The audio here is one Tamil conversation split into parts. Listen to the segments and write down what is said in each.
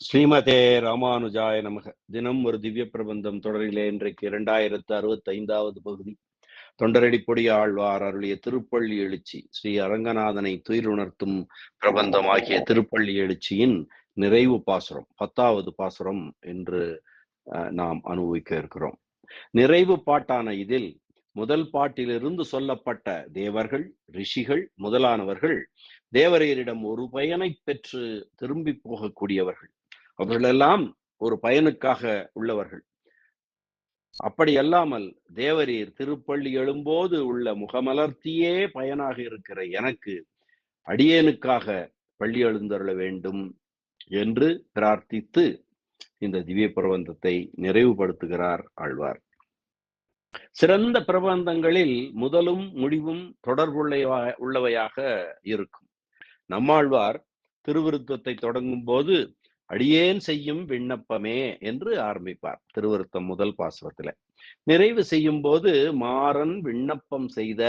ஸ்ரீமதே ராமானுஜாய நமக. தினம் ஒரு திவ்ய பிரபந்தம் தொடரிலே இன்றைக்கு இரண்டாயிரத்து அறுபத்தி ஐந்தாவது பகுதி தொண்டரடிப்பொடி ஆழ்வார் அருளிய திருப்பள்ளி எழுச்சி. ஸ்ரீ அரங்கநாதனை துயிருணர்த்தும் பிரபந்தம் ஆகிய திருப்பள்ளி எழுச்சியின் நிறைவு பாசுரம் பத்தாவது பாசுரம் என்று அஹ், நாம் அனுபவிக்க இருக்கிறோம். நிறைவு பாட்டான இதில் முதல் பாட்டிலிருந்து சொல்லப்பட்ட தேவர்கள் ரிஷிகள் முதலானவர்கள் தேவரையரிடம் ஒரு பயனை பெற்று திரும்பி போகக்கூடியவர்கள். அவர்களெல்லாம் ஒரு பயனுக்காக உள்ளவர்கள். அப்படி அல்லாமல் தேவரீர் திருப்பள்ளி எழும்போது உள்ள முகமலர்த்தியே பயனாக இருக்கிற எனக்கு அடியேனுக்காக பள்ளி எழுந்தருள வேண்டும் என்று பிரார்த்தித்து இந்த திவ்ய பிரபந்தத்தை நிறைவுபடுத்துகிறார் ஆழ்வார். சிறந்த பிரபந்தங்களில் முதலும் முடிவும் தொடர்புள்ள உள்ளவையாக இருக்கும். நம்மாழ்வார் திருவிருத்தத்தை தொடங்கும் போது அடியேன் செய்யும் விண்ணப்பமே என்று ஆரம்பிப்பார் திருவருத்தம் முதல் பாசுரத்துல. நிறைவு செய்யும் போது மாறன் விண்ணப்பம் செய்த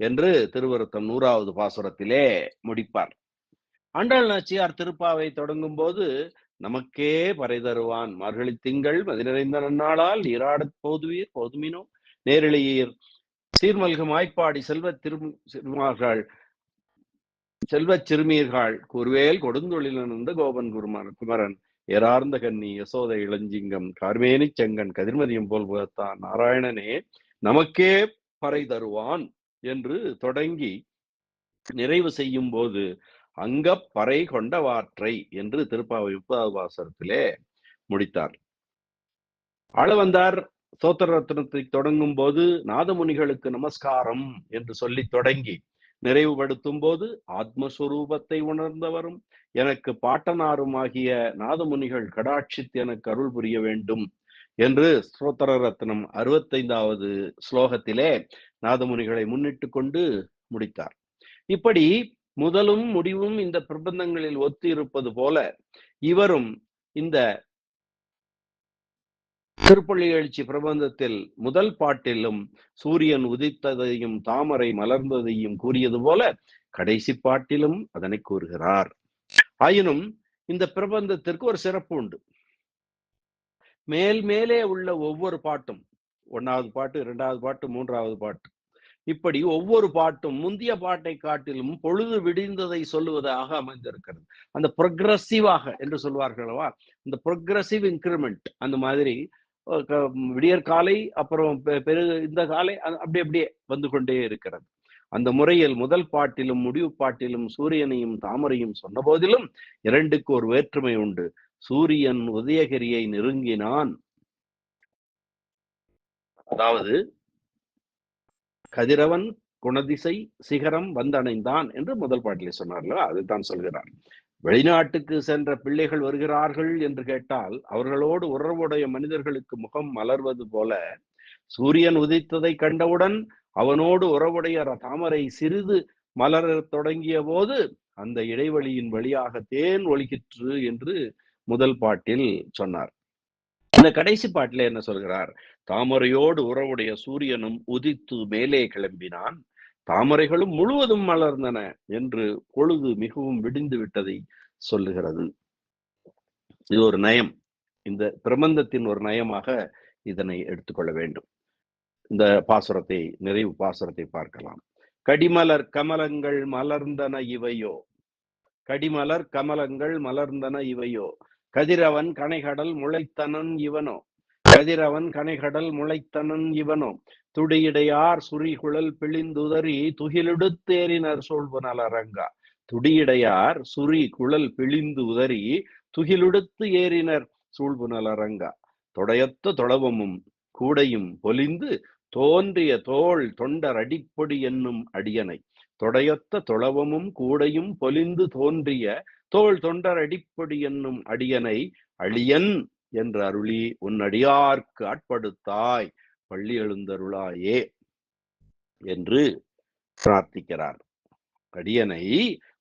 என்று திருவருத்தம் நூறாவது பாசுரத்திலே முடிப்பார். ஆண்டாள் நாச்சியார் திருப்பாவை தொடங்கும் போது நமக்கே பறை தருவான் மார்கழி திங்கள் மதிநிறைந்த நன்னாளால் நீராடத் போதுவீர் போதுமினோ. நேரிழையீர். சீர்மல்கு மாய்ப்பாடி செல்வ திரு திருமார்கள் செல்வ சிறுமீர்கள் குருவேல் கொடுந்தொழிலிருந்து கோபன் குருமன் குமரன் ஏறார்ந்த கன்னி யசோத இளஞ்சிங்கம் கார்மேனி செங்கன் கதிர்மதியம் போல் புகத்தான் நாராயணனே நமக்கே பறை தருவான் என்று தொடங்கி நிறைவு செய்யும் போது அங்க பறை கொண்டவாற்றை என்று திருப்பாவை முப்பதாவது வாசரத்திலே முடித்தார். ஆளவந்தார் சோத்திர ரத்னத்தை தொடங்கும் போது நாதமுனிகளுக்கு நமஸ்காரம் என்று சொல்லி தொடங்கி நிறைவுபடுத்தும் போது ஆத்மஸ்வரூபத்தை உணர்ந்தவரும் எனக்கு பாட்டனாரும் ஆகிய நாதமுனிகள் கடாட்சித்து எனக்கு அருள் புரிய வேண்டும் என்று ஸ்ரோத்தர ரத்னம் அறுபத்தைந்தாவது ஸ்லோகத்திலே நாதமுனிகளை முன்னிட்டு கொண்டு முடித்தார். இப்படி முதலும் முடிவும் இந்த பிரபந்தங்களில் ஒத்து இருப்பது போல இவரும் இந்த திருப்பள்ளி எழுச்சி பிரபந்தத்தில் முதல் பாட்டிலும் சூரியன் உதித்ததையும் தாமரை மலர்ந்ததையும் கூறியது போல கடைசி பாட்டிலும் அதனை கூறுகிறார். ஆயினும் இந்த பிரபந்தத்திற்கு ஒரு சிறப்பு உண்டு. மேல் மேலே உள்ள ஒவ்வொரு பாட்டும் ஒன்னாவது பாட்டு இரண்டாவது பாட்டு மூன்றாவது பாட்டு இப்படி ஒவ்வொரு பாட்டும் முந்திய பாட்டை காட்டிலும் பொழுது விடிந்ததை சொல்லுவதாக அமைந்திருக்கிறது. அந்த ப்ரொக்ரஸிவாக என்று சொல்வார்களவா இந்த ப்ரொக்ரஸிவ் இன்க்ரிமெண்ட் அந்த மாதிரி விடியற் காலை அப்புறம் பெரு இந்த காலை அப்படி அப்படியே வந்து கொண்டே இருக்கிறது. அந்த முறையில் முதல் பாட்டிலும் முடிவு பாட்டிலும் சூரியனையும் தாமரையும் சொன்ன போதிலும் இரண்டுக்கு ஒரு வேற்றுமை உண்டு. சூரியன் உதயகிரியை நெருங்கினான். அதாவது கதிரவன் குணதிசை சிகரம் வந்தடைந்தான் என்று முதல் பாட்டிலே சொன்னார்களோ அதுதான் சொல்கிறார். வெளிநாட்டுக்கு சென்ற பிள்ளைகள் வருகிறார்கள் என்று கேட்டால் அவர்களோடு உறவுடைய மனிதர்களுக்கு முகம் மலர்வது போல சூரியன் உதித்ததை கண்டவுடன் அவனோடு உறவுடைய தாமரை சிறிது மலர தொடங்கிய போது அந்த இடைவெளியின் வழியாக தேன் ஒழிக்கிற்று என்று முதல் பாட்டில் சொன்னார். இந்த கடைசி பாட்டில என்ன சொல்கிறார்? தாமரையோடு உறவுடைய சூரியனும் உதித்து மேலே கிளம்பினான். தாமரைகளும் முழுவதும் மலர்ந்தன என்று பொழுது மிகவும் விடிந்து விட்டதை சொல்லுகிறது. இது ஒரு நயம். இந்த பிரபந்தத்தின் ஒரு நயமாக இதனை எடுத்துக்கொள்ள வேண்டும். இந்த பாசுரத்தை நிறைவு பாசுரத்தை பார்க்கலாம். கடிமலர் கமலங்கள் மலர்ந்தன இவையோ? கடிமலர் கமலங்கள் மலர்ந்தன இவையோ? கதிரவன் கனைகடல் முளைத்தனன் இவனோ? கதிரவன் கனைகடல் முளைத்தனன் இவனோ? துடியிடையார் சுரிகுழல் பிழிந்துதறி துகிலெடுத்தேறினர் சொல்வனல் அரங்கா. துடியிடையார் சுரி குழல் பிழிந்து உதறி துகிலுடுத்து ஏறினர் சூழ்புனல் அரங்கா. தொடையத்த தொளவமும் கூடையும் பொலிந்து தோன்றிய தோல் தொண்டர் அடிப்பொடி என்னும் அடியனை. தொடையொத்த தொளவமும் கூடையும் பொலிந்து தோன்றிய தோல் தொண்டர் அடிப்பொடி என்னும் அடியனை அழியன் என்ற அருளி உன் அடியார்க்கு ஆட்படுத்தாய். பள்ளி எழுந்தருளாயே என்று பிரார்த்திக்கிறார். அடியனை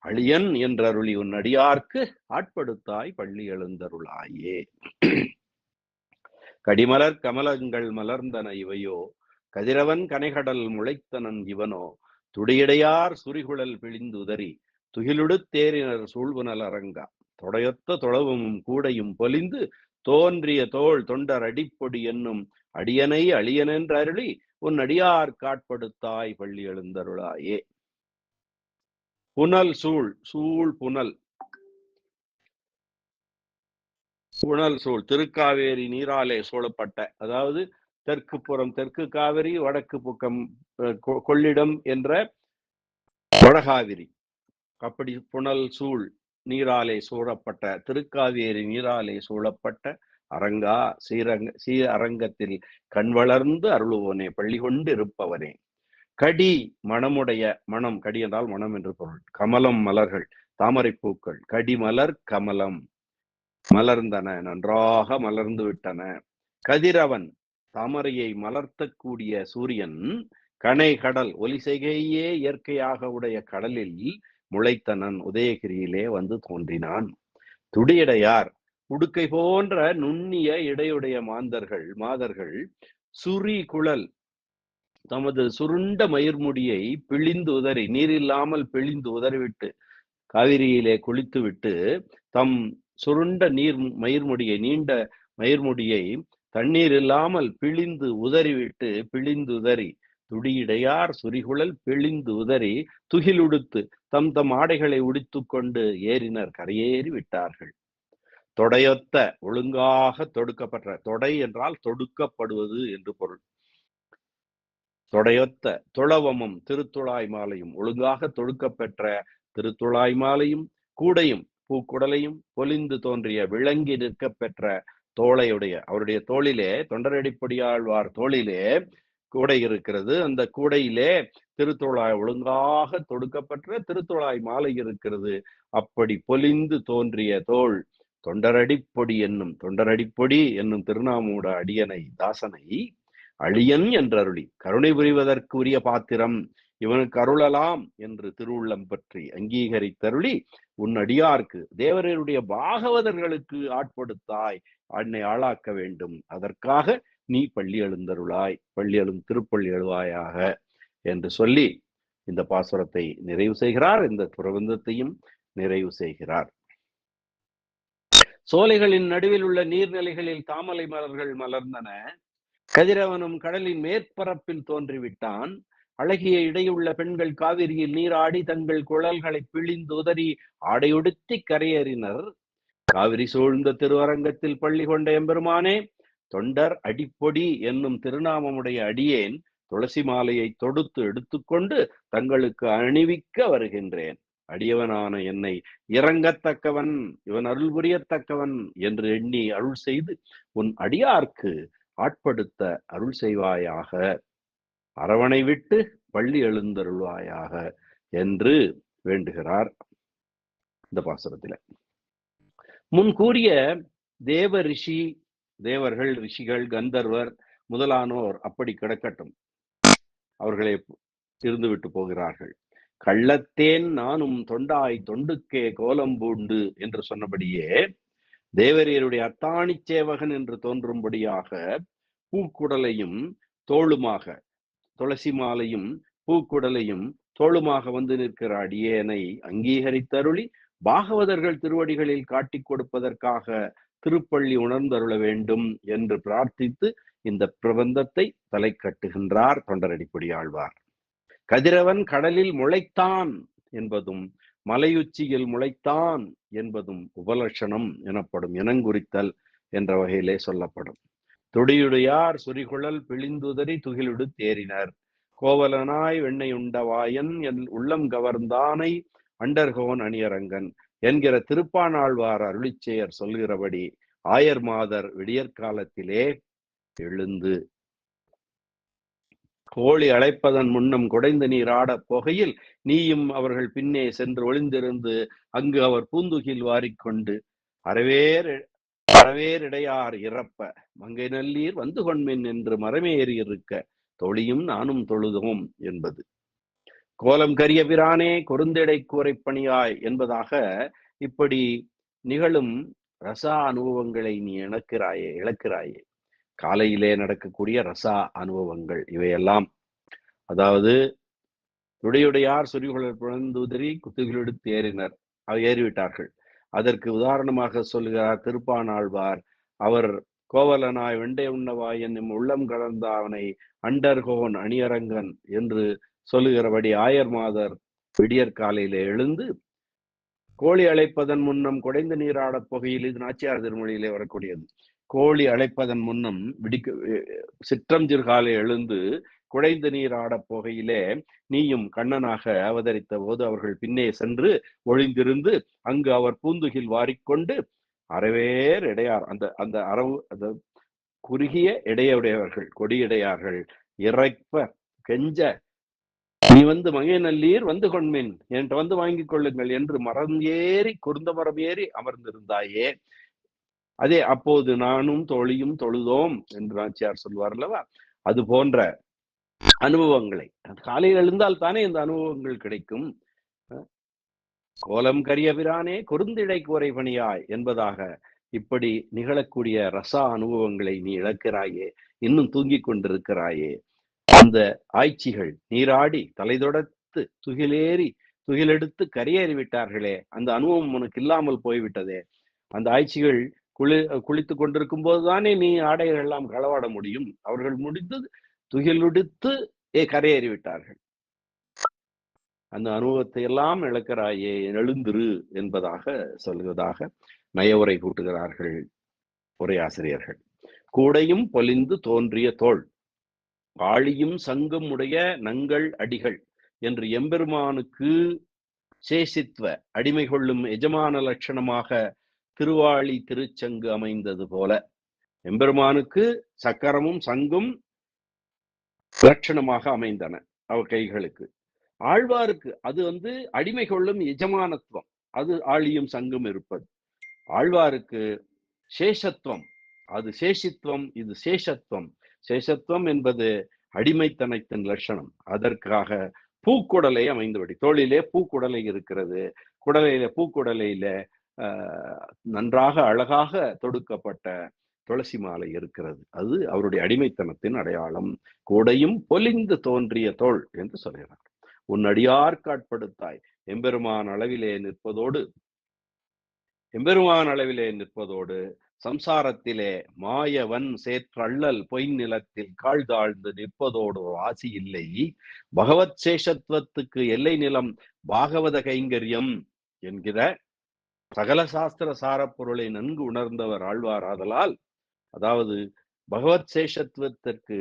அழியன் என்ற அருளி உன் அடியார்க்கு ஆட்படுத்தாய் பள்ளி எழுந்தருளாயே. கடிமலர் கமலங்கள் மலர்ந்தன இவையோ கதிரவன் கனைகடல் முளைத்தனன் இவனோ துடியடையார் சுரிகுழல் பிழிந்துதறி துகிலுடு தேரினர் சூழ்வுனல் அரங்கா தொடையொத்த தொழவும் கூடையும் பொலிந்து தோன்றிய தோள் தொண்டர் அடிப்பொடி என்னும் அடியனை அழியனென்று அருளி உன் அடியார் காட்படுத்தாய் பள்ளி எழுந்தருளாயே. புனல் சூழ் சூழ் புனல். புனல் சூழ் திருக்காவேரி நீராலே சூழப்பட்ட அதாவது தெற்கு புறம் தெற்கு காவிரி வடக்கு பக்கம் கொ- கொள்ளிடம் என்ற வடகாவிரி. அப்படி புனல் சூழ் நீராலே சூழப்பட்ட திருக்காவேரி நீராலே சூழப்பட்ட அரங்கா ஸ்ரீரங்க சீர அரங்கத்தில் கண் வளர்ந்து அருளுவோனே பள்ளி கொண்டு இருப்பவனே. கடி மணமுடைய மனம் கடி என்றால் மணம் என்று பொருள். கமலம் மலர்கள் தாமரை பூக்கள் கடிமலர் கமலம். மலர்ந்தன நன்றாக மலர்ந்து விட்டன. கதிரவன் தாமரையை மலர்த்தக்கூடிய சூரியன் கனை கடல் ஒலி செய்கையே இயற்கையாக உடைய கடலில் முளைத்தனன் உதயகிரியிலே வந்து தோன்றினான். துடியடையார் உடுக்கை போன்ற நுண்ணிய இடையுடைய மாந்தர்கள் மாதர்கள் சுரி குழல் தமது சுருண்ட மயிர்முடியை பிழிந்து உதறி நீர் இல்லாமல் பிழிந்து உதறிவிட்டு காவிரியிலே குளித்துவிட்டு தம் சுருண்ட நீர் மயிர்முடியை நீண்ட மயிர்முடியை தண்ணீர் இல்லாமல் பிழிந்து உதறிவிட்டு பிழிந்து உதறி துடியிடையார் சுரிகுழல் பிழிந்து உதறி துகிலுடுத்து தம் தம் ஆடைகளை உடித்துக் கொண்டு ஏறினர். கரையேறி விட்டார்கள். தொடையொத்த ஒழுங்காக தொடுக்கப்பட்ட தொடை என்றால் தொடுக்கப்படுவது என்று பொருள். தொடையொத்த துளவமும் திருத்துழாய் மாலையும் ஒழுங்காக தொடுக்கப்பெற்ற திருத்துழாய் மாலையும் கூடையும் பூக்குடலையும் பொலிந்து தோன்றிய விளங்கி நிற்க பெற்ற தோளையுடைய அவருடைய தோளிலே தொண்டரடிப்படியாழ்வார் தோளிலே கூடை இருக்கிறது. அந்த கூடையிலே திருத்தோளாய் ஒழுங்காக தொடுக்கப்பட்ட திருத்தோளாய் மாலை இருக்கிறது. அப்படி பொலிந்து தோன்றிய தோள் தொண்டரடிப்பொடி என்னும் தொண்டரடிப்பொடி என்னும் திருநாமூட அடியனை தாசனை அழியன் என்றருளி கருணை புரிவதற்கு உரிய பாத்திரம் இவனுக்கு அருளலாம் என்று திருவுள்ளம் பற்றி அங்கீகரித்தருளி உன் அடியார்க்கு தேவரருடைய பாகவதர்களுக்கு ஆட்படுத்தாய் அன்னை ஆளாக்க வேண்டும். அதற்காக நீ பள்ளி எழுந்தருளாய் பள்ளி எழும் திருப்பள்ளி எழுவாயாக என்று சொல்லி இந்த பாசுரத்தை நிறைவு செய்கிறார். இந்த பிரபந்தத்தையும் நிறைவு செய்கிறார். சோலைகளின் நடுவில் உள்ள நீர்நிலைகளில் தாமலை மலர்கள் மலர்ந்தன. கதிரவனும் கடலின் மேற்பரப்பில் தோன்றிவிட்டான். அழகிய இடையுள்ள பெண்கள் காவிரியில் நீராடி தங்கள் குழல்களை பிழிந்து உதறி ஆடையொடுத்தி கரையேறினர். காவிரி சூழ்ந்த திருவரங்கத்தில் பள்ளி கொண்ட எம்பெருமானே தொண்டர் அடிப்பொடி என்னும் திருநாமமுடைய அடியேன் துளசி மாலையை தொடுத்து எடுத்துக்கொண்டு தங்களுக்கு அணிவிக்க வருகின்றேன். அடியவனான என்னை இறங்கத்தக்கவன் இவன் அருள் புரியத்தக்கவன் என்று எண்ணி அருள் செய்து உன் அடியார்க்கு ஆட்படுத்த அருள் செய்வாயாக. அரவணை விட்டு பள்ளி எழுந்தருள்வாயாக என்று வேண்டுகிறார் இந்த பாசுரத்தில. முன் கூறிய தேவ ரிஷி தேவர்கள் ரிஷிகள் கந்தர்வர் முதலானோர் அப்படி கிடக்கட்டும். அவர்களே இருந்துவிட்டு போகிறார்கள். கள்ளத்தேன் நானும் தொண்டாய் தொண்டுக்கே கோலம் பூண்டு என்று சொன்னபடியே தேவரியருடைய அத்தாணி சேவகன் என்று தோன்றும்படியாக பூக்குடலையும் தோளுமாக துளசி மாலையும் பூக்குடலையும் தோளுமாக வந்து நிற்கிற அடியேனை அங்கீகரித்தருளி பாகவதர்கள் திருவடிகளில் காட்டிக் கொடுப்பதற்காக திருப்பள்ளி உணர்ந்தருள வேண்டும் என்று பிரார்த்தித்து இந்த பிரபந்தத்தை தலை கட்டுகின்றார் தொண்டரடிப்படி ஆழ்வார். கதிரவன் கடலில் முளைத்தான் என்பதும் மலையுச்சியில் முளைத்தான் என்பதும் உபலட்சணம் எனப்படும் இனங்குறித்தல் என்ற வகையிலே சொல்லப்படும். துடியுடையார் சுரிகுழல் பிழிந்துதறி துகிலுடு தேறினர். கோவலனாய் வெண்ணெய் உண்டவாயன் என் உள்ளம் கவர்ந்தானை அண்டர்கோன் அணியரங்கன் என்கிற திருப்பானாழ்வார் அருளிச்செயர் சொல்கிறபடி ஆயர் மாதர் விடியற்காலத்திலே எழுந்து கோழி அழைப்பதன் முன்னம் குடைந்து நீர் ஆடப் போகையில் நீயும் அவர்கள் பின்னே சென்று ஒளிந்திருந்து அங்கு அவர் பூந்துகில் வாரிக்கொண்டு அறவேர் அறவேரிடையார் இறப்ப மங்கை நல்லீர் வந்து கொண்மின் என்று மரமேறி இருக்க தொழியும் நானும் தொழுதோம் என்பது. கோலம் கரிய பிரானே குறுந்தெடை கூரை பணியாய் என்பதாக இப்படி நிகழும் ரசா அனுபவங்களை நீ இழக்கிறாயே இழக்கிறாயே. காலையிலே நடக்கக்கூடிய ரசா அனுபவங்கள் இவையெல்லாம். அதாவது நுடையுடையார் சொரிகுழல் புழந்துதறி குத்துகளெடுத்து ஏறினர் ஏறிவிட்டார்கள். அதற்கு உதாரணமாக சொல்கிறார் திருப்பானாழ்வார் அவர் கோவலனாய் வெண்டை உண்ணவாய் என்னும் உள்ளம் கலந்த அவனை அண்டர்கோன் அணியரங்கன் என்று சொல்லுகிறபடி ஆயர் மாதர் விடியற் காலையிலே எழுந்து கோழி அழைப்பதன் முன்னம் குடைந்து நீராடப் புகையில் இது நாச்சியார் திருமொழியிலே வரக்கூடியது. கோழி அழைப்பதன் முன்னும் விடிக்க சிற்றஞ்சிற்காலை எழுந்து குடைந்து நீராடப் போகையிலே நீயும் கண்ணனாக அவதரித்த போது அவர்கள் பின்னே சென்று ஒளிந்திருந்து அங்கு அவர் பூந்துகில் வாரிக்கொண்டு அறவேர் இடையார் அந்த அந்த அறவு அந்த குறுகிய இடையுடையவர்கள் கொடியிடையார்கள் இறைப்ப கெஞ்ச நீ வந்து மகை நல்லீர் வந்து கொண்மின் என்கிட்ட வந்து வாங்கிக் கொள்ளுங்கள் என்று மரம் ஏறி குருந்த மரம் ஏறி அமர்ந்திருந்தாயே. அதே அப்போது நானும் தோழியும் தொழுதோம் என்று நாச்சியார் சொல்வார் அல்லவா அது போன்ற அனுபவங்களை. காலையில் எழுந்தால் தானே இந்த அனுபவங்கள் கிடைக்கும். கோலம் கரியபிரானே பிரானே குறுந்திடை பணியாய் என்பதாக இப்படி நிகழக்கூடிய ரசா அனுபவங்களை நீ இழக்கிறாயே இன்னும் தூங்கிக் கொண்டிருக்கிறாயே. அந்த ஆய்ச்சிகள் நீராடி தலை தொடத்து துகிலேறி துகிலெடுத்து கரையேறி விட்டார்களே அந்த அனுபவம் உனக்கு இல்லாமல் போய்விட்டதே. அந்த ஆய்ச்சிகள் குளி குளித்துக் கொண்டிருக்கும் போதுதானே நீ ஆடைகள் எல்லாம் களவாட முடியும். அவர்கள் முடித்து துகிலுடித்து ஏ கரையேறி விட்டார்கள். அந்த அனுபவத்தை எல்லாம் இழக்கிறாயே எழுந்திரு என்பதாக சொல்வதாக நயவுரை கூட்டுகிறார்கள் உரையாசிரியர்கள். கூடையும் பொலிந்து தோன்றிய தோல் ஆழியும் சங்கும் உடைய நங்கள் அடிகள் என்று எம்பெருமானுக்கு சேஷித்துவ அடிமை கொள்ளும் எஜமான லட்சணமாக திருவாளி திருச்சங்கு அமைந்தது போல. எம்பெருமானுக்கு சக்கரமும் சங்கும் லட்சணமாக அமைந்தன அவ கைகளுக்கு. ஆழ்வாருக்கு அது வந்து அடிமை கொள்ளும் எஜமானத்துவம். அது ஆழியும் சங்கும் இருப்பது. ஆழ்வாருக்கு சேஷத்துவம். அது சேஷித்துவம் இது சேஷத்துவம். சேஷத்துவம் என்பது அடிமைத்தனத்தின் லட்சணம். அதற்காக பூக்குடலை அமைந்துவிடி தோளிலே பூக்குடலை இருக்கிறது. குடலையில பூக்குடலையில நன்றாக அழகாக தொடுக்கப்பட்ட துளசி மாலை இருக்கிறது. அது அவருடைய அடிமைத்தனத்தின் அடையாளம். கூடையும் பொலிந்து தோன்றிய தோல் என்று சொல்கிறார். உன் அடியார்காட்படுத்தாய் எம்பெருமான் அளவிலே நிற்பதோடு எம்பெருமான் அளவிலே நிற்பதோடு சம்சாரத்திலே மாயவன் சேற்றள்ளல் பொய் நிலத்தில் கால் தாழ்ந்து நிற்பதோடு ஆசி இல்லை. பகவத் சேஷத்துவத்துக்கு எல்லை நிலம் பாகவத கைங்கரியம் என்கிற சகல சாஸ்திர சாரப்பொருளை நன்கு உணர்ந்தவர் ஆழ்வார் ஆதலால் அதாவது பகவத் சேஷத்துவத்திற்கு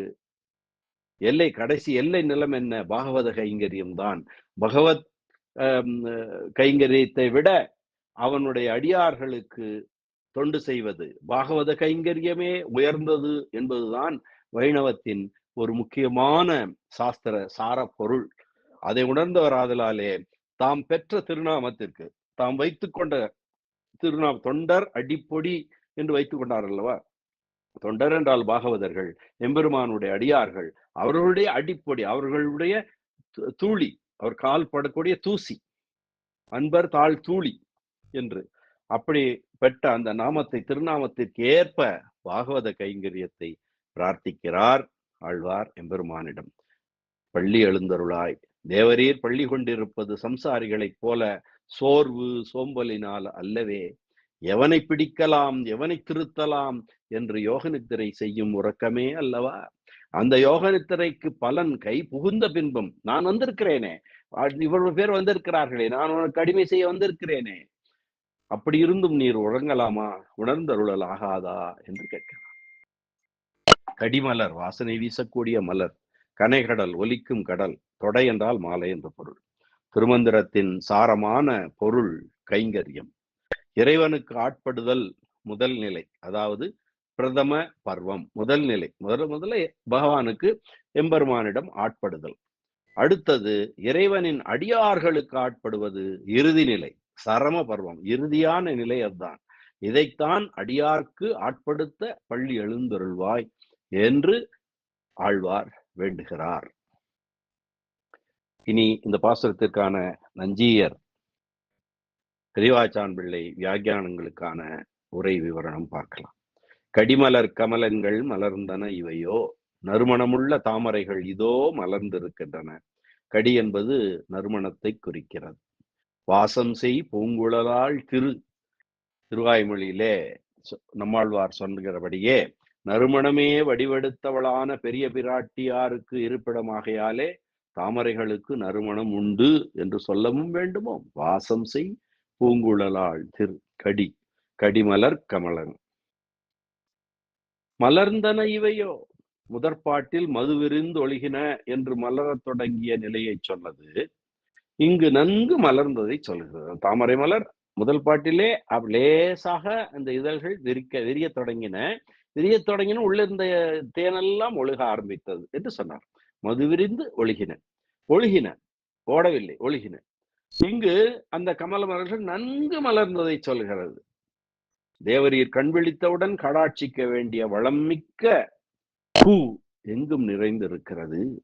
எல்லை கடைசி எல்லை நிலம் என்ன? பாகவத கைங்கரியம் தான். பகவத் கைங்கரியத்தை விட அவனுடைய அடியார்களுக்கு தொண்டு செய்வது பாகவத கைங்கரியமே உயர்ந்தது என்பதுதான் வைணவத்தின் ஒரு முக்கியமான சாஸ்திர சார பொருள் அதை உணர்ந்தவர் ஆதலாலே தாம் பெற்ற திருநாமத்திற்கு தாம் வைத்துக்கொண்ட திருநா தொண்டர் அடிப்பொடி என்று வைத்துக் கொண்டார் அல்லவா தொண்டர் என்றால் பாகவதர்கள் எம்பெருமானுடைய அடியார்கள் அவர்களுடைய அடிப்பொடி அவர்களுடைய தூளி அவர் கால் படக்கூடிய தூசி அன்பர் தாழ் தூளி என்று. அப்படி பெற்ற அந்த நாமத்தை திருநாமத்திற்கு ஏற்ப பாகவத கைங்கரியத்தை பிரார்த்திக்கிறார் ஆழ்வார் எம்பெருமானிடம். பள்ளி எழுந்தருளாய் தேவரீர் பள்ளி கொண்டிருப்பது சம்சாரிகளைப் போல சோர்வு சோம்பலினால் அல்லவே எவனை பிடிக்கலாம் எவனை திருத்தலாம் என்று யோக நித்திரை செய்யும் உறக்கமே அல்லவா? அந்த யோக நித்திரைக்கு பலன் கை புகுந்த பின்பும் நான் வந்திருக்கிறேனே. இவ்வளவு பேர் வந்திருக்கிறார்களே நான் உனக்கு அடிமை செய்ய வந்திருக்கிறேனே. அப்படி இருந்தும் நீர் உறங்கலாமா? உணர்ந்தருளல் ஆகாதா? என்று கேட்கிறார் கடிமலர் வாசனை வீசக்கூடிய மலர் கனைகடல் ஒலிக்கும் கடல் தொடை என்றால் மாலை என்ற பொருள். திருமந்திரத்தின் சாரமான பொருள் கைங்கரியம். இறைவனுக்கு ஆட்படுதல் முதல் நிலை அதாவது பிரதம பர்வம் முதல் நிலை. முதல் முதல்ல பகவானுக்கு எம்பெருமானிடம் ஆட்படுதல். அடுத்தது இறைவனின் அடியார்களுக்கு ஆட்படுவது இறுதி நிலை சரம பருவம் இறுதியான நிலை அதுதான். இதைத்தான் அடியார்க்கு ஆட்படுத்த பள்ளி எழுந்தருள்வாய் என்று ஆழ்வார் வேண்டுகிறார். இனி இந்த பாசுரத்திற்கான நஞ்சியர் பெரியவாச்சான் பிள்ளை வியாக்கியானங்களுக்கான உரை விவரணம் பார்க்கலாம். கடிமலர் கமலங்கள் மலர்ந்தன இவையோ நறுமணமுள்ள தாமரைகள் இதோ மலர்ந்திருக்கின்றன. கடி என்பது நறுமணத்தை குறிக்கிறது. வாசம் செய் பூங்குழலால் திரு திருவாய்மொழியிலே சொ- நம்மாழ்வார் சொல்கிறபடியே நறுமணமே வடிவெடுத்தவளான பெரிய பிராட்டியாருக்கு இருப்பிடமாகையாலே தாமரைகளுக்கு நறுமணம் உண்டு என்று சொல்லவும் வேண்டுமோ? வாசம் செய் பூங்குழலாள் திரு கடி கடிமலர் கமலன். மலர்ந்தன இவையோ? முதற்பாட்டில் மதுவிரிந்து ஒழுகின என்று மலரத் தொடங்கிய நிலையை சொன்னது. இங்கு நன்கு மலர்ந்ததை சொல்கிறது. தாமரை மலர் முதல் பாட்டிலே லேசாக அந்த இதழ்கள் விரிக்க விரிய தொடங்கின. விரிய தொடங்கின உள்ளிருந்த தேனெல்லாம் ஒழுக ஆரம்பித்தது என்று சொன்னார். மது விரிந்து ஒழுகின. ஒழுகின. ஓடவில்லை. ஒழுகின. இங்கு அந்த கமல மலர்கள் நன்கு மலர்ந்ததை சொல்கிறது. தேவரீர் கண் விழித்தவுடன் கடாட்சிக்க வேண்டிய வளம் மிக்க பூ எங்கும் நிறைந்திருக்கிறது.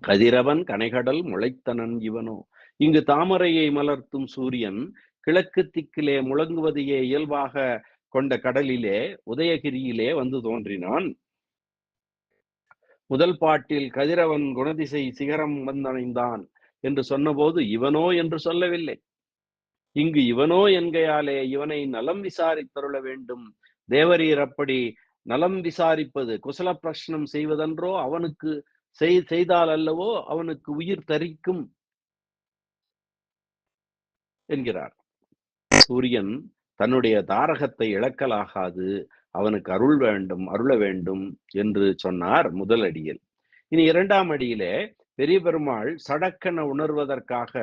கதிரவன் கனைகடல் முளைத்தனன் இவனோ. இங்கு தாமரையை மலர்த்தும் சூரியன் கிழக்கு திக்கிலே முழங்குவதையே இயல்பாக கொண்ட கடலிலே உதயகிரியிலே வந்து தோன்றினான். முதல் பாட்டில் கதிரவன் குணதிசை சிகரம் வந்தடைந்தான் என்று சொன்னபோது இவனோ என்று சொல்லவில்லை. இங்கு இவனோ என்கையாலே இவனை நலம் விசாரித்தருள வேண்டும். தேவரீர் அப்படி நலம் விசாரிப்பது குசல பிரஷ்னம் செய்வதென்றோ அவனுக்கு செய்- செய்தால் அல்லவோ அவனுக்கு உயிர் தரிக்கும் என்கிறார். சூரியன் தன்னுடைய தாரகத்தை இழக்கலாகாது. அவனுக்கு அருள் வேண்டும் அருள வேண்டும் என்று சொன்னார் முதல் அடியில் இனி இரண்டாம் அடியிலே பெரிய பெருமாள் சடக்கென உணர்வதற்காக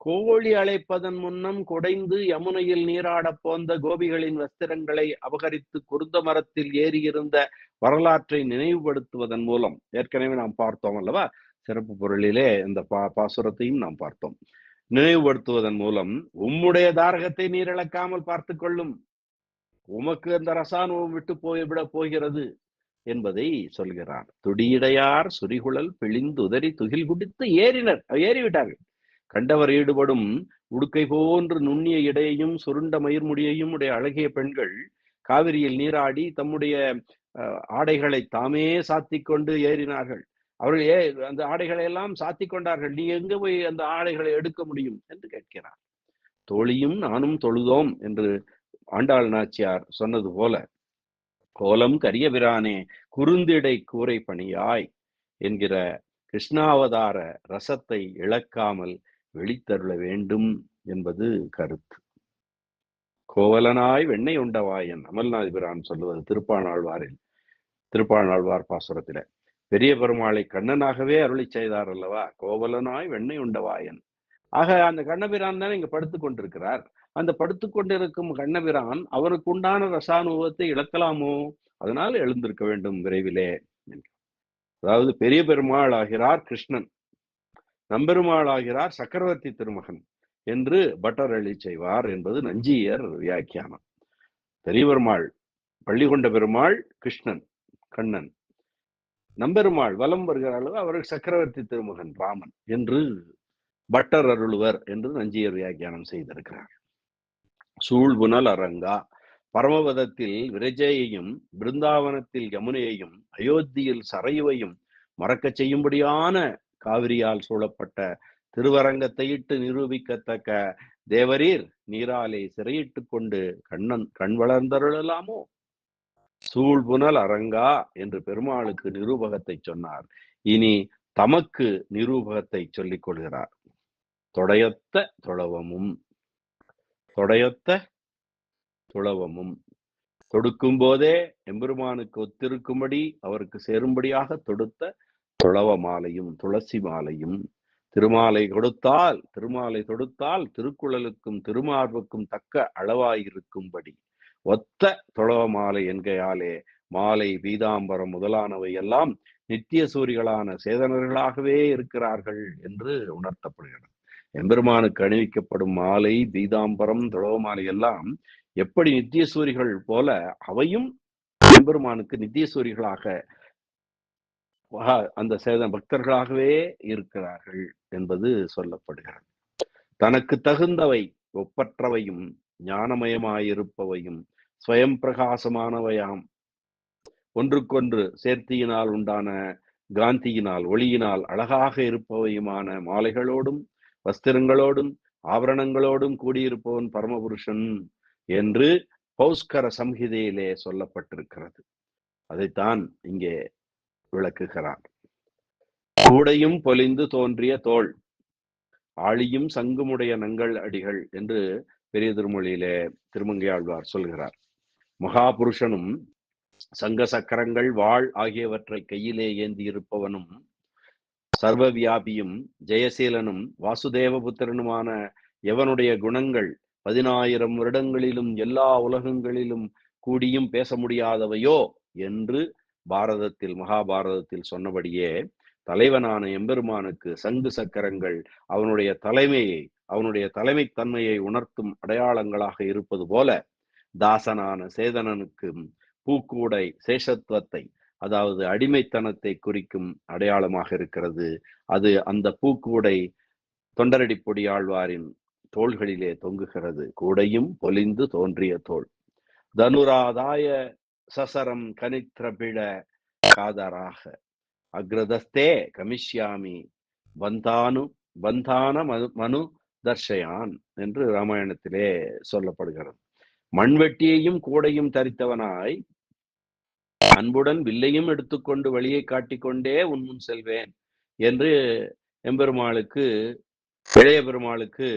கோழி அழைப்பதன் முன்னம் குடைந்து யமுனையில் நீராடப் போந்த கோபிகளின் வஸ்திரங்களை அபகரித்து குருந்த மரத்தில் ஏறியிருந்த வரலாற்றை நினைவுபடுத்துவதன் மூலம் ஏற்கனவே நாம் பார்த்தோம் அல்லவா? சிறப்பு பொருளிலே இந்த பா பாசுரத்தையும் நாம் பார்த்தோம். நினைவுபடுத்துவதன் மூலம் உம்முடைய தாரகத்தை நீர் இழக்காமல் பார்த்து கொள்ளும். உமக்கு அந்த ரசானுவம் விட்டு போய்விட போகிறது என்பதை சொல்கிறார் துடியிடையார் சுரிகுழல் பிழிந்து உதறி துகில் குடித்து ஏறினர் ஏறிவிட்டார்கள். கண்டவர் ஈடுபடும் உடுக்கை போன்று நுண்ணிய இடையையும் சுருண்ட மயிர்முடியையும் உடைய அழகிய பெண்கள் காவிரியில் நீராடி தம்முடைய அஹ், ஆடைகளை தாமே சாத்தி கொண்டு ஏறினார்கள். அவர்கள் ஏ அந்த ஆடைகளை எல்லாம் சாத்திக் கொண்டார்கள் நீ எங்க போய் அந்த ஆடைகளை எடுக்க முடியும்? என்று கேட்கிறார். தோழியும் நானும் தொழுதோம் என்று ஆண்டாள் நாச்சியார் சொன்னது போல கோலம் கரியபிரானே குறுந்திடை கூரை பணியாய் என்கிற கிருஷ்ணாவதார ரசத்தை இழக்காமல் வெளித்தருள வேண்டும் என்பது கருத்து. கோவலனாய் வெண்ணெய் உண்டவாயன் அமல்நாத் பிரான் சொல்லுவது திருப்பாணாழ்வாரில் திருப்பாணாழ்வார் பாசுரத்தில. பெரிய பெருமாளை கண்ணனாகவே அருளி செய்தார் அல்லவா? கோவலனாய் வெண்ணெய் உண்டவாயன் ஆக அந்த கண்ணபிரான் தானே இங்க படுத்துக் கொண்டிருக்கிறார். அந்த படுத்துக் கொண்டிருக்கும் கண்ணபிரான் அவருக்கு உண்டான ரசானுபவத்தை இழக்கலாமோ? அதனால எழுந்திருக்க வேண்டும் விரைவிலே அதாவது பெரிய பெருமாள் ஆகிறார் கிருஷ்ணன். நம்பெருமாள் ஆகிறார் சக்கரவர்த்தி திருமகன் என்று பட்டர் அழி செய்வார் என்பது நஞ்சியர் வியாக்கியானம். பெரிய பெருமாள் பள்ளி கொண்ட பெருமாள் கிருஷ்ணன் கண்ணன். நம்பெருமாள் வலம் வருகிற அளவு அவருக்கு சக்கரவர்த்தி திருமகன் ராமன் என்று பட்டர் அருளுவர் என்று நஞ்சியர் வியாக்கியானம் செய்திருக்கிறார். சூழ்புனல் அரங்கா? பரமபதத்தில் விரஜையையும் பிருந்தாவனத்தில் யமுனையையும் அயோத்தியில் சரையுவையும் மறக்கச் செய்யும்படியான காவிரியால் சூழப்பட்ட திருவரங்கத்தையிட்டு நிரூபிக்கத்தக்க தேவரீர் நீராலே சிறையிட்டு கொண்டு கண்ணன் கண் வளர்ந்தருளலாமோ? சூழ்புணல் அரங்கா? என்று பெருமாளுக்கு நிரூபகத்தை சொன்னார். இனி தமக்கு நிரூபகத்தை சொல்லிக் கொள்கிறார். தொடையத்த தொழவமும் தொடையொத்த துளவமும். தொடுக்கும் போதே எம்பெருமானுக்கு ஒத்திருக்கும்படி அவருக்கு சேரும்படியாக தொடுத்த துளவ மாலையும் துளசி மாலையும். திருமாலை கொடுத்தால் திருமாலை தொடுத்தால் திருக்குழலுக்கும் திருமார்புக்கும் தக்க அளவாயிருக்கும்படி. ஒத்த துளவ மாலை என்கையாலே மாலை பீதாம்பரம் முதலானவை எல்லாம் நித்திய சூரிகளான சேதனர்களாகவே இருக்கிறார்கள் என்று உணர்த்தப்படுகிறது. எம்பெருமானுக்கு அணிவிக்கப்படும் மாலை தீதாம்பரம் துளவ மாலை எல்லாம் எப்படி நித்திய சூரிகள் போல அவையும் எம்பெருமானுக்கு நித்திய சூரிகளாக அந்த சேதன பக்தர்களாகவே இருக்கிறார்கள் என்பது சொல்லப்படுகிறது. தனக்கு தகுந்தவை ஒப்பற்றவையும் ஞானமயமாயிருப்பவையும் ஸ்வயம் பிரகாசமானவையாம். ஒன்றுக்கொன்று சேர்த்தியினால் உண்டான காந்தியினால் ஒளியினால் அழகாக இருப்பவையுமான மாலைகளோடும் வஸ்திரங்களோடும் ஆபரணங்களோடும் கூடியிருப்பவன் பரமபுருஷன் என்று பௌஸ்கர சம்ஹிதையிலே சொல்லப்பட்டிருக்கிறது. அதைத்தான் இங்கே விளக்குகிறார் கூடையும் பொலிந்து தோன்றிய தோல் ஆழியும் சங்குமுடைய நங்கள் அடிகள் என்று பெரிய திருமொழியிலே திருமங்கையாழ்வார் சொல்கிறார். மகாபுருஷனும் சங்க சக்கரங்கள் வாழ் ஆகியவற்றை கையிலே ஏந்தி இருப்பவனும் சர்வ வியாபியும் ஜெயசீலனும் வாசுதேவபுத்திரனுமான எவனுடைய குணங்கள் பதினாயிரம் வருடங்களிலும் எல்லா உலகங்களிலும் கூடியும் பேச முடியாதவையோ என்று பாரதத்தில் மகாபாரதத்தில் சொன்னபடியே தலைவனான எம்பெருமானுக்கு சங்கு சக்கரங்கள் அவனுடைய தலைமையை அவனுடைய தலைமைத்தன்மையை உணர்த்தும் அடையாளங்களாக இருப்பது போல தாசனான சேதனனுக்கும் பூக்கூடை சேஷத்துவத்தை அதாவது அடிமைத்தனத்தை குறிக்கும் அடையாளமாக இருக்கிறது. அது அந்த பூக்கூடை தொண்டரடி பொடியாழ்வாரின் தோள்களிலே தொங்குகிறது. கூடையும் பொலிந்து தோன்றிய தோல் தனுராதாய சசரம் கனித்ரபிழ காதராக. அக்ரதஸ்தே கமிஷ்யாமி வந்தானு வந்தான மனு மனு தர்ஷயான் என்று ராமாயணத்திலே சொல்லப்படுகிறது. மண்வெட்டியையும் கூடையும் தரித்தவனாய் அன்புடன் வில்லையும் எடுத்துக்கொண்டு வழியை காட்டிக்கொண்டே உன்முன் செல்வேன் என்று எம்பெருமாளுக்கு இளைய பெருமாளுக்கு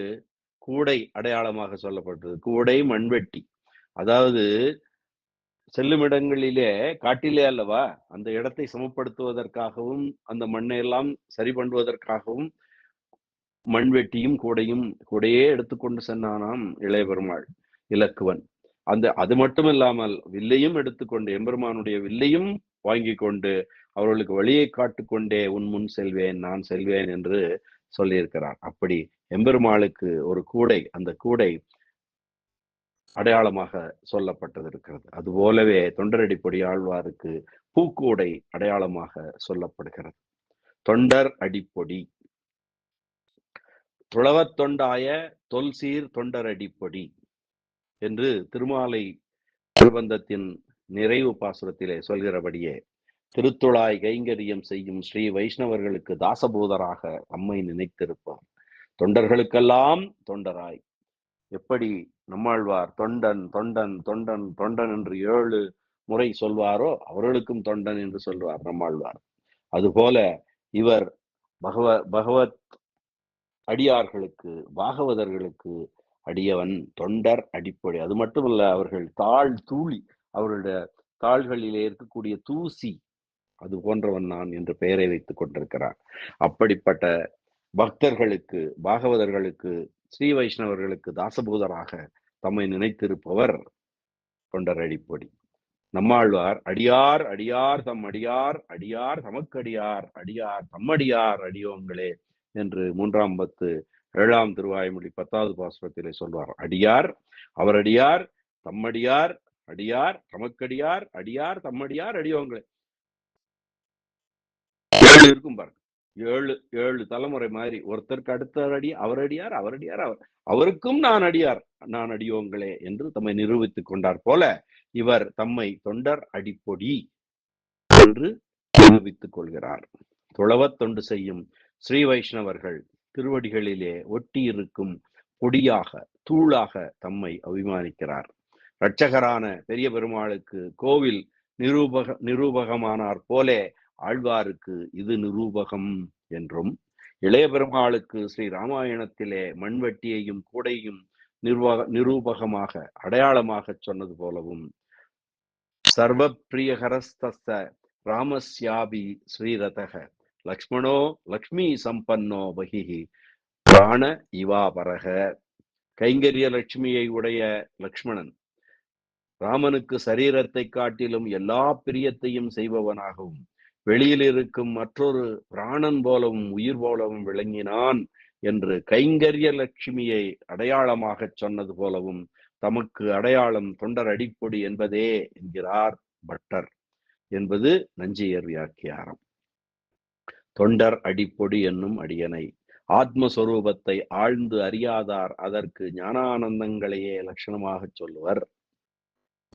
கூடை அடையாளமாக சொல்லப்பட்டது. கூடை மண்வெட்டி. அதாவது செல்லும் இடங்களிலே காட்டிலே அல்லவா அந்த இடத்தை சமப்படுத்துவதற்காகவும் அந்த மண்ணை எல்லாம் சரி பண்ணுவதற்காகவும் மண்வெட்டியும் கூடையும் கூடையே எடுத்துக்கொண்டு சென்றானாம் இளைய பெருமாள் இலக்குவன். அந்த அது மட்டும் இல்லாமல் வில்லையும் எடுத்துக்கொண்டு எம்பெருமானுடைய வில்லையும் வாங்கி கொண்டு அவர்களுக்கு வழியை காட்டுக்கொண்டே உன் முன் செல்வேன் நான் செல்வேன் என்று சொல்லியிருக்கிறார். அப்படி எம்பெருமாளுக்கு ஒரு கூடை அந்த கூடை அடையாளமாக சொல்லப்பட்டது இருக்கிறது அதுபோலவே தொண்டரடி ஆழ்வாருக்கு பூக்கூடை அடையாளமாக சொல்லப்படுகிறது. தொண்டர் அடிப்பொடி துளவத் தொண்டாய தொல்சீர் தொண்டர் அடிப்பொடி என்று திருமாலை பிரபந்தத்தின் நிறைவு பாசுரத்திலே சொல்கிறபடியே திருத்துழாய் கைங்கரியம் செய்யும் ஸ்ரீ வைஷ்ணவர்களுக்கு தாசபூதராக அம்மை நினைத்திருப்பார். தொண்டர்களுக்கெல்லாம் தொண்டராய். எப்படி நம்மாழ்வார் தொண்டன் தொண்டன் தொண்டன் தொண்டன் என்று ஏழு முறை சொல்வாரோ அவர்களுக்கும் தொண்டன் என்று சொல்வார் நம்மாழ்வார். அதுபோல இவர் பகவ பகவத் அடியார்களுக்கு பாகவதர்களுக்கு அடியவன் தொண்டர் அடிப்படை. அது மட்டுமல்ல அவர்கள் தாழ் தூளி அவர்களுடைய தாள்களிலே இருக்கக்கூடிய தூசி அது போன்றவன் நான் என்று பெயரை வைத்துக் கொண்டிருக்கிறான். அப்படிப்பட்ட பக்தர்களுக்கு பாகவதர்களுக்கு ஸ்ரீ வைஷ்ணவர்களுக்கு தாசபூதராக தம்மை நினைத்திருப்பவர் தொண்டர் அடிப்பொடி. நம்மாழ்வார் அடியார் அடியார் தம் அடியார் அடியார் தமக்கடியார் அடியார் தம்மடியார் அடியோங்களே என்று மூன்றாம் பத்து ஏழாம் திருவாய்மொழி பத்தாவது பாசுரத்திலே சொல்வார் அடியார் அவரடியார் தம்மடியார் அடியார் தமக்கடியார் அடியார் தம்மடியார் அடியோங்களே ஏழு இருக்கும் பாருங்க. ஏழு ஏழு தலைமுறை மாதிரி ஒருத்தருக்கு அடுத்த அடி அவரடியார் அவரடியார் அவர் அவர் அவருக்கும் நான் அடியார் நான் அடியோங்களே என்று தம்மை நிரூபித்துக் கொண்டார் போல இவர் தம்மை தொண்டர் அடிப்பொடி என்று நிரூபித்துக் கொள்கிறார். துளவத் தொண்டு செய்யும் ஸ்ரீ வைஷ்ணவர்கள் திருவடிகளிலே ஒட்டியிருக்கும் கொடியாக பொடியாக தூளாக தம்மை அபிமானிக்கிறார். இரட்சகரான பெரிய பெருமாளுக்கு கோவில் நிரூபக நிரூபகமானார் போலே ஆழ்வாருக்கு இது நிரூபகம் என்றும் இளைய பெருமாளுக்கு ஸ்ரீ ராமாயணத்திலே மண்வெட்டியையும் கூடையும் நிர்வாக நிரூபகமாக அடையாளமாக சொன்னது போலவும் சர்வ பிரியகரஸ்த ராமஸ்யாபி ஸ்ரீரதக. லக்ஷ்மணோ லக்ஷ்மி சம்பன்னோ பகிஹி பிராண இவாபரக கைங்கரிய லட்சுமியை உடைய லக்ஷ்மணன். ராமனுக்கு சரீரத்தை காட்டிலும் எல்லா பிரியத்தையும் செய்பவனாகவும் வெளியில் இருக்கும் மற்றொரு பிராணன் போலவும் உயிர் போலவும் விளங்கினான் என்று கைங்கரிய லட்சுமியை அடையாளமாக சொன்னது போலவும் தமக்கு அடையாளம் தொண்டர் அடிப்பொடி என்பதே என்கிறார் பட்டர். என்பது நஞ்சியர் வியாக்கியாரம். தொண்டர் அடிப்பொடி என்னும் அடியனை. ஆத்மஸ்வரூபத்தை ஆழ்ந்து அறியாதார் அதற்கு ஞானானந்தங்களையே லட்சணமாக சொல்லுவர்.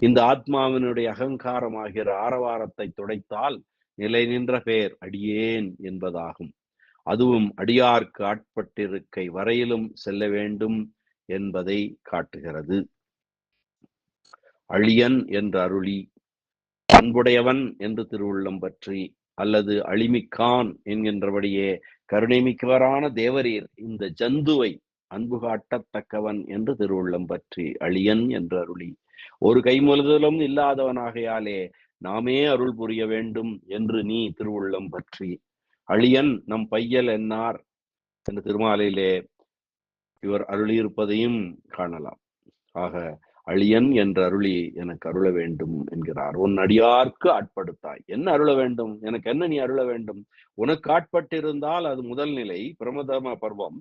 இந்த ஆத்மாவினுடைய அகங்காரமாகிற ஆரவாரத்தை துடைத்தால் நிலை நின்ற பேர் அடியேன் என்பதாகும். அதுவும் அடியார்க்கு ஆட்பட்டிருக்கை வரையிலும் செல்ல வேண்டும் என்பதை காட்டுகிறது. அழியன் என்று அருளி அன்புடையவன் என்று திருவுள்ளம் பற்றி அல்லது அழிமிக்கான் என்கின்றபடியே கருணைமிக்கவரான தேவரீர் இந்த ஜந்துவை அன்பு காட்டத்தக்கவன் என்று திருவுள்ளம் பற்றி அழியன் என்று அருளி. ஒரு கைமுழுதலும் இல்லாதவனாகையாலே நாமே அருள் புரிய வேண்டும் என்று நீ திருவுள்ளம் பற்றி. அழியன் நம் பையல் என்னார்? என்று திருமாலையிலே இவர் அருளியிருப்பதையும் காணலாம். ஆக அழியன் என்ற அருளி எனக்கு அருள வேண்டும் என்கிறார். உன் அடியார்க்கு ஆட்படுத்தாய். என்ன அருள வேண்டும்? எனக்கு என்ன நீ அருள வேண்டும்? உனக்கு ஆட்பட்டிருந்தால் அது முதல் நிலை பிரமதம பருவம்.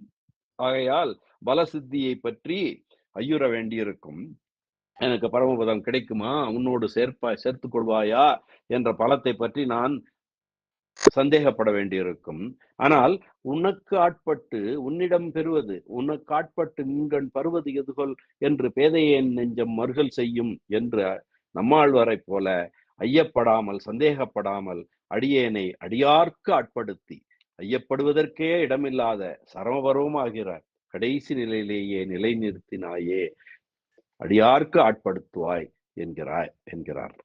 ஆகையால் பலசித்தியை பற்றி ஐயுற வேண்டியிருக்கும். எனக்கு பரமபதம் கிடைக்குமா? உன்னோடு சேர்ப்பாய் சேர்த்துக் கொள்வாயா? என்ற பலத்தை பற்றி நான் சந்தேகப்பட வேண்டியிருக்கும். ஆனால் உனக்கு ஆட்பட்டு உன்னிடம் பெறுவது உனக்கு ஆட்பட்டு நீங்கள் பருவது எதுகொள் என்று பேதையேன் நெஞ்சம் மறுகள் செய்யும் என்ற நம்மாழ்வரை போல ஐயப்படாமல் சந்தேகப்படாமல் அடியேனை அடியார்க்கு ஆட்படுத்தி ஐயப்படுவதற்கே இடமில்லாத சரமபருவமாகிற கடைசி நிலையிலேயே நிலைநிறுத்தினாயே அடியார்க்கு ஆட்படுத்துவாய் என்கிறாய் என்கிறார்.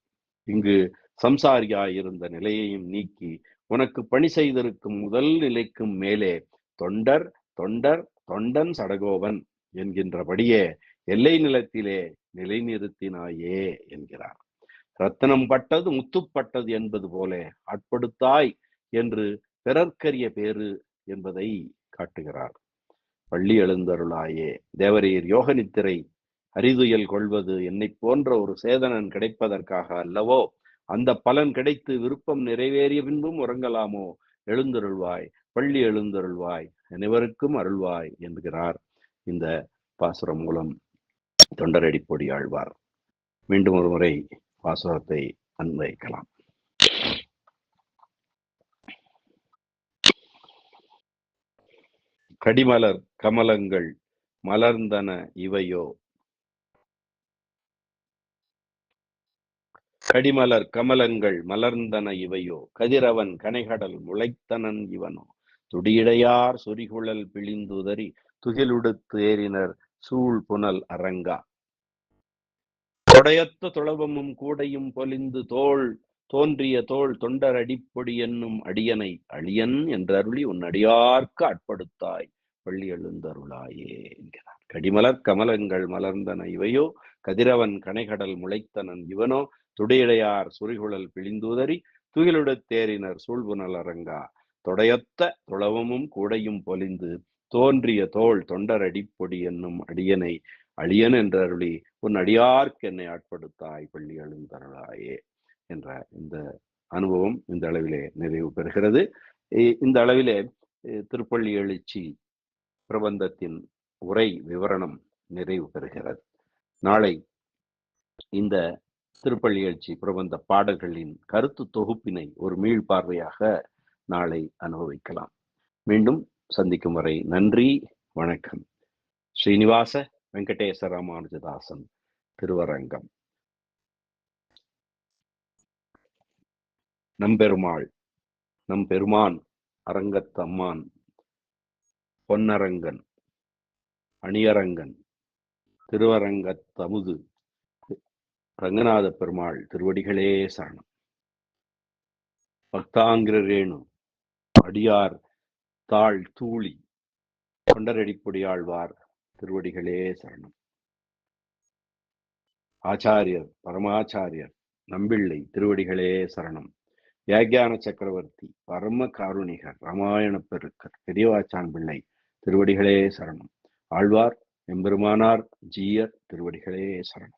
இங்கு சம்சாரியாய் இருந்த நிலையையும் நீக்கி உனக்கு பணி செய்திருக்கும் முதல் நிலைக்கும் மேலே தொண்டர் தொண்டர் தொண்டன் சடகோவன் என்கின்றபடியே எல்லை நிலத்திலே நிலைநிறுத்தினாயே என்கிறார். ரத்தனம் பட்டது முத்துப்பட்டது என்பது போல ஆட்படுத்தாய் என்று பிறர்க்கரிய பேரு என்பதை காட்டுகிறார். பள்ளி எழுந்தருளாயே தேவரீர் யோக நித்திரை அரிதுயல் கொள்வது என்னை போன்ற ஒரு சேதனன் கிடைப்பதற்காக அல்லவோ அந்த பலன் கிடைத்து விருப்பம் நிறைவேறிய பின்பும் உறங்கலாமோ? எழுந்தருள்வாய் பள்ளி எழுந்தருள்வாய் அனைவருக்கும் அருள்வாய் என்கிறார் இந்த பாசுரம் மூலம் தொண்டரடிப்பொடி ஆழ்வார். மீண்டும் ஒரு முறை பாசுரத்தை அன்வைக்கலாம் கடிமலர் கமலங்கள் மலர்ந்தன இவையோ? கடிமலர் கமலங்கள் மலர்ந்தன இவையோ கதிரவன் கனைகடல் முளைத்தனன் இவனோ. துடியிடையார் சொரிகுழல் பிழிந்துதறி துகிலுடுத்து ஏறினர் சூழ் புனல் அரங்கா. தொடையத்த துளவமும் கூடையும் பொலிந்து தோள் தோன்றிய தோள் தொண்டர் அடிப்பொடி என்னும் அடியனை அழியன் என்ற அருளி உன் அடியார்க்கு ஆட்படுத்தாய் பள்ளி எழுந்தருளாயே என்கிறார். கடிமலர் கமலங்கள் மலர்ந்தன இவையோ கதிரவன் கனைகடல் முளைத்தனன் இவனோ துடையிடையார் சுரிகுழல் பிழிந்துதறி துகிலுடத்தேறினர் சூழ்புனல் அரங்கா. தொடையொத்த துளவமும் கூடையும் பொலிந்து தோன்றிய தோள் தொண்டர் அடிப்பொடி என்னும் அடியனை அழியன் என்ற அருளி உன் அடியார்க்கு என்னை ஆட்படுத்தாய் பள்ளி எழுந்தருளாயே என்ற இந்த அனுபவம் இந்த அளவிலே நிறைவு பெறுகிறது. இந்த அளவிலே திருப்பள்ளி எழுச்சி பிரபந்தத்தின் உரை விவரணம் நிறைவு பெறுகிறது. நாளை இந்த திருப்பள்ளி எழுச்சி பிரபந்த பாடல்களின் கருத்து தொகுப்பினை ஒரு மீள்பார்வையாக நாளை அனுபவிக்கலாம். மீண்டும் சந்திக்கும் வரை நன்றி வணக்கம். ஸ்ரீனிவாச வெங்கடேச ராமானுஜதாசன் திருவரங்கம். நம்பெருமாள் நம் பெருமான் அரங்கத்தம்மான் பொன்னரங்கன் அணியரங்கன் திருவரங்கத்தமுது ரங்கநாத பெருமாள் திருவடிகளே சரணம். பக்தாங்கிரேணு அடியார் தாழ் தூளி கொண்டரடிப்பொடியாழ்வார் திருவடிகளே சரணம். ஆச்சாரியர் பரமாச்சாரியர் நம்பிள்ளை திருவடிகளே சரணம். வியாக்கியான சக்கரவர்த்தி பரம காருணிகர் ராமாயண பெருக்கர் பெரியவாச்சான் பிள்ளை திருவடிகளே சரணம். ஆழ்வார் எம்பெருமானார் ஜீயர் திருவடிகளே சரணம்.